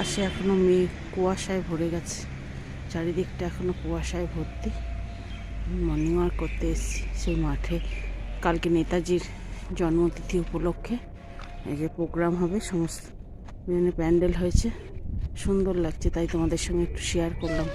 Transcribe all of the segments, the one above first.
আকাশে এখনও মেয়ে কুয়াশায় ভরে গেছে। চারিদিকটা এখনও কুয়াশায় ভর্তি। মর্নিং ওয়াক করতে এসেছি। সেই মাঠে কালকে নেতাজির জন্মতিথি উপলক্ষে এই যে প্রোগ্রাম হবে। সমস্ত বিভিন্ন প্যান্ডেল হয়েছে। সুন্দর লাগছে, তাই তোমাদের সঙ্গে একটু শেয়ার করলাম।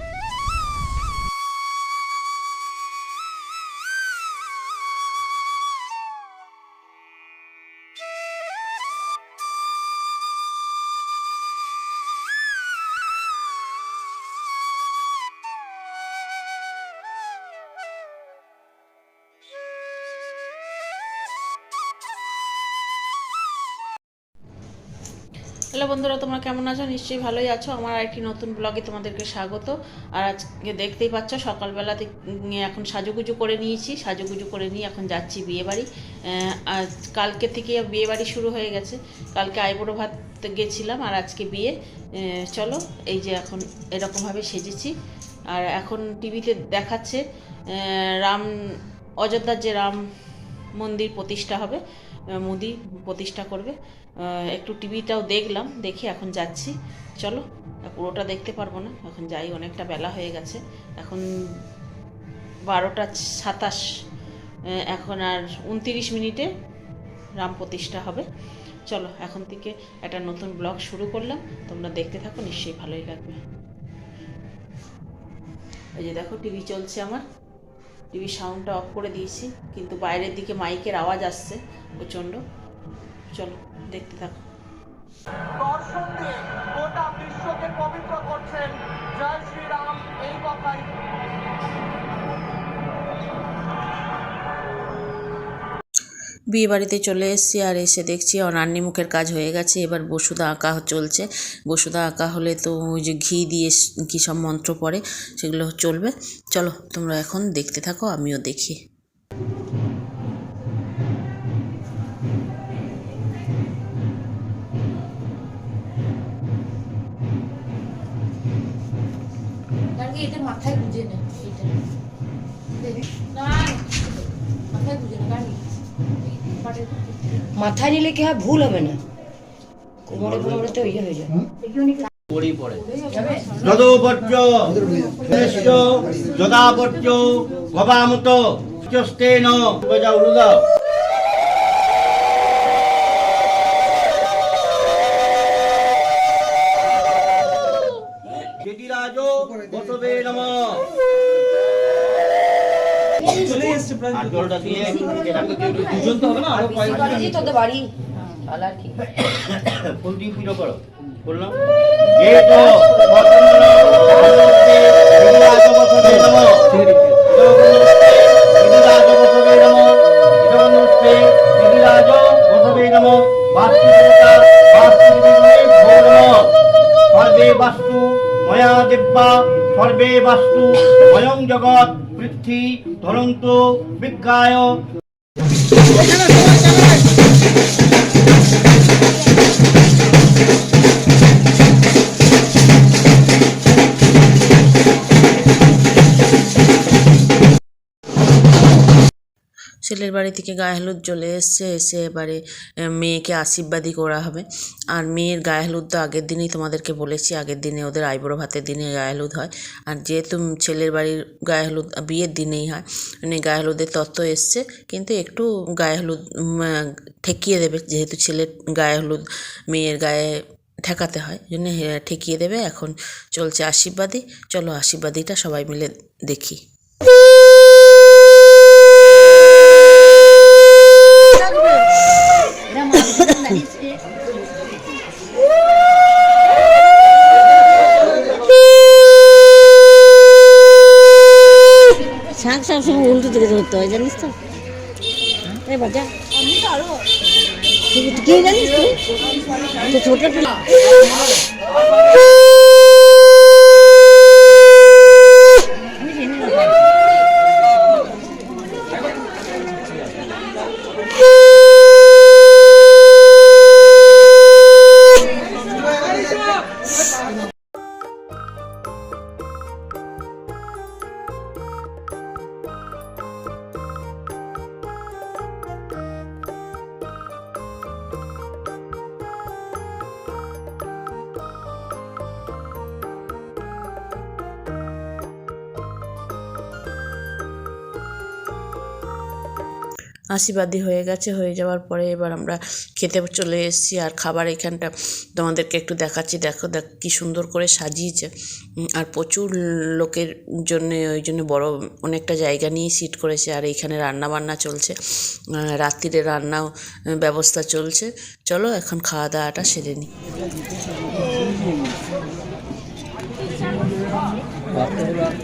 হ্যালো বন্ধুরা, তোমরা কেমন আছো? নিশ্চয়ই ভালোই আছো। আমার একটি নতুন ব্লগে তোমাদেরকে স্বাগত। আর আজকে দেখতেই পাচ্ছ, সকালবেলা থেকে এখন সাজুগুজু করে নিয়েছি। সাজুগুজু করে নিয়ে এখন যাচ্ছি বিয়েবাড়ি। আজ কালকে থেকে বিয়েবাড়ি শুরু হয়ে গেছে। কালকে আইবুড়ো ভাত গেছিলাম আর আজকে বিয়ে। চলো, এই যে এখন এরকমভাবে সেজেছি। আর এখন টিভিতে দেখাচ্ছে রাম অযোধ্যার যে রাম মন্দির প্রতিষ্ঠা হবে মোদি প্রতিষ্ঠা করবে। একটু টিভিটাও দেখলাম, দেখি এখন যাচ্ছি। চলো পুরোটা দেখতে পারব না। এখন যাই, অনেকটা বেলা হয়ে গেছে। এখন বারোটা সাতাশ এখন আর উনতিরিশ মিনিটে রাম প্রতিষ্ঠা হবে। চলো, এখন থেকে একটা নতুন ব্লগ শুরু করলাম। তোমরা দেখতে থাকো, নিশ্চয়ই ভালোই লাগবে। এই যে দেখো টিভি চলছে আমার। টিভির সাউন্ডটা অফ করে দিয়েছি, কিন্তু বাইরের দিকে মাইকের আওয়াজ আসছে। প্রচণ্ড। চলো দেখতে থাকো। দর্শন দিয়ে গোটা বিশ্বকে পবিত্র করছেন জয় শ্রীরাম এই কথাই। বিয়ে বাড়িতে চলে এসেছি আর এসে দেখছি রান্নি মুখের কাজ হয়ে গেছে এবার বসুদা আঁকা চলছে। বসুদা আঁকা হলে তো ওই যে ঘি দিয়ে কী সব মন্ত্র পড়ে সেগুলো চলবে। চলো তোমরা এখন দেখতে থাকো আমিও দেখি। এটা মাথায় গুজে না এটা। না মাথায় গুজে না মাথায় নিলে কি হয়? ভুল হবে না। কোমরে কোমরে তো ইয়ে হয়ে যায়। যদাপর্য বজা উলুদা আর জলটা দিয়ে দুজন তো হবে না? আরও বাড়ি তোদের বাড়ি। আলার কি। কোনটি পুজো করো? বললাম। এ তো পতঙ্গল বিরাজ বসবে সর্বে বাস্তু ময়া দিব্যা সর্বে বাস্তু স্বয়ং জগৎ পৃথ্বী ধরন্ত বিজ্ঞায়। ছেলের বাড়ি থেকে গায়ে হলুদ চলে এসছে, এসে এবারে মেয়েকে আশীর্বাদী করা হবে। আর মেয়ের গায়ে হলুদ তো আগের দিনেই তোমাদেরকে বলেছি, আগের দিনে ওদের আইবুড়ো ভাতের দিনে গায়ে হলুদ হয়। আর যেহেতু ছেলের বাড়ির গায়ে হলুদ, বিয়ের দিনেই হয় মানে গায়ে হলুদের তত্ত্ব এসছে, কিন্তু একটু গায়ে হলুদ ঠেকিয়ে দেবে। যেহেতু ছেলের গায়ে হলুদ, মেয়ের গায়ে ঠেকাতে হয়, জন্য ঠেকিয়ে দেবে। এখন চলছে আশীর্বাদী চলো আশীর্বাদীটা সবাই মিলে দেখি। শাক সবসময় উল্টো দিকে ধরতে হয় জানিস তো? বাজা। ছোট আশীর্বাদী হয়ে গেছে, হয়ে যাওয়ার পরে এবার আমরা খেতে চলে এসেছি আর খাবার এখানটা তোমাদেরকে একটু দেখাচ্ছি। দেখো, দেখ কী সুন্দর করে সাজিয়েছে। আর প্রচুর লোকের জন্য, ওই জন্য বড় অনেকটা জায়গা নিয়ে সিট করেছে আর এইখানে রান্না বান্না চলছে রাত্রিরে রান্নাও ব্যবস্থা চলছে। চলো এখন খাওয়া দাওয়াটা সেরে নিই এই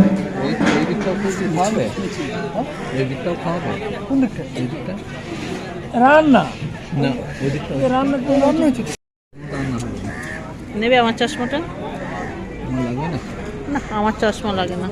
এই দিকটাও কি খাওয়াবে এই দিকটাও খাওয়াবে কোন দিকটা এই দিকটা রান্না? না ওই দিকটা রান্না তো রান্না হচ্ছে নেবে আমার চশমাটা? লাগবে না। না আমার চশমা লাগে না।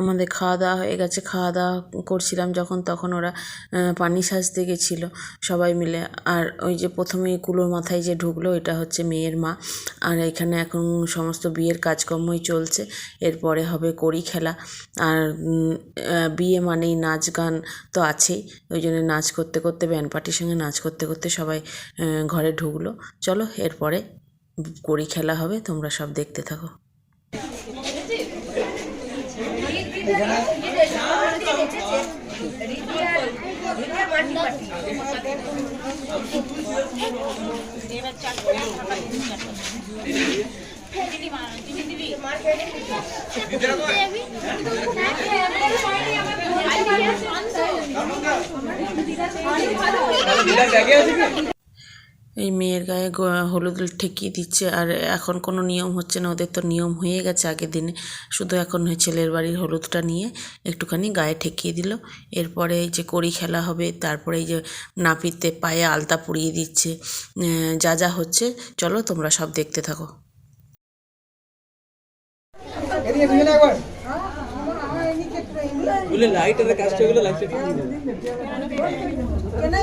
আমাদের খাওয়া দাওয়া হয়ে গেছে, খাওয়া দাওয়া করছিলাম যখন, তখন ওরা পানি সাজতে গেছিল সবাই মিলে। আর ওই যে প্রথমে কুলোর মাথায় যে ঢুকলো, এটা হচ্ছে মেয়ের মা। আর এখানে এখন সমস্ত বিয়ের কাজকর্মই চলছে। এরপরে হবে কড়ি খেলা। আর বিয়ে মানেই নাচ গান তো আছেই। ওই জন্য নাচ করতে করতে, ব্যান্ড পার্টির সঙ্গে নাচ করতে করতে সবাই ঘরে ঢুকলো। চলো, এরপরে কড়ি খেলা হবে, তোমরা সব দেখতে থাকো। দিদার ব্যাগে আছে কি এই মেয়ের গায়ে গ- হলুদ ঠেকিয়ে দিচ্ছে। আর এখন কোনো নিয়ম হচ্ছে না ওদের তো নিয়ম হয়ে গেছে আগের দিনে। শুধু এখন ছেলের বাড়ির হলুদটা নিয়ে একটুখানি গায়ে ঠেকিয়ে দিল। এরপরে এই যে কড়ি খেলা হবে তারপরে এই যে নাপিতে পায়ে আলতা পুড়িয়ে দিচ্ছে। যা যা হচ্ছে চলো তোমরা সব দেখতে থাকো। বলে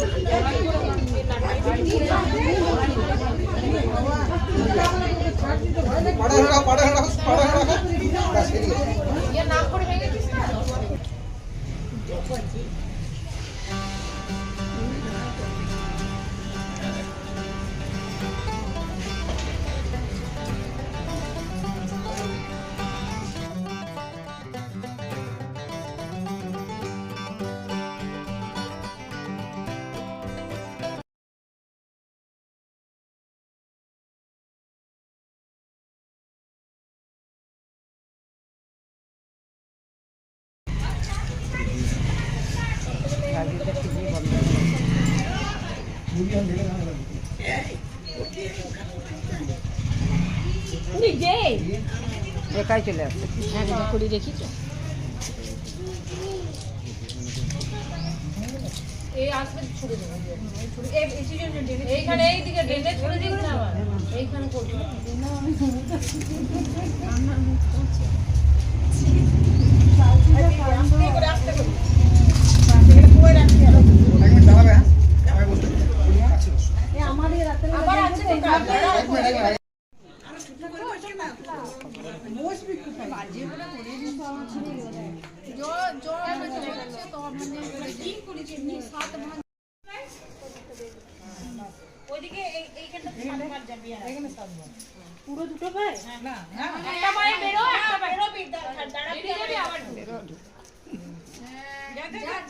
একাই চলে আসছে কুড়ি রেখি তো এই আসবে ছুড়ে দেবো এইখানে এইদিকে ড্রেনে ছুড়ে দিবি না এইখানে করব রান্নার মুখ ওইদিকে এইখানটা সাত মার যাবি আর এখানে সাত মার পুরো দুটো পায় না না একটা পায়ে বেরো একটা বেরো দাঁড়াবি আবার ঢুকে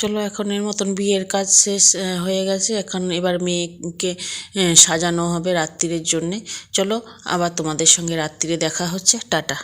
চলো, এখন এর মতন বিয়ের কাজ শেষ হয়ে গেছে। এখন এবার মেয়েকে সাজানো হবে রাত্রির জন্যে। চলো, আবার তোমাদের সঙ্গে রাত্রিরে দেখা হচ্ছে। টাটা।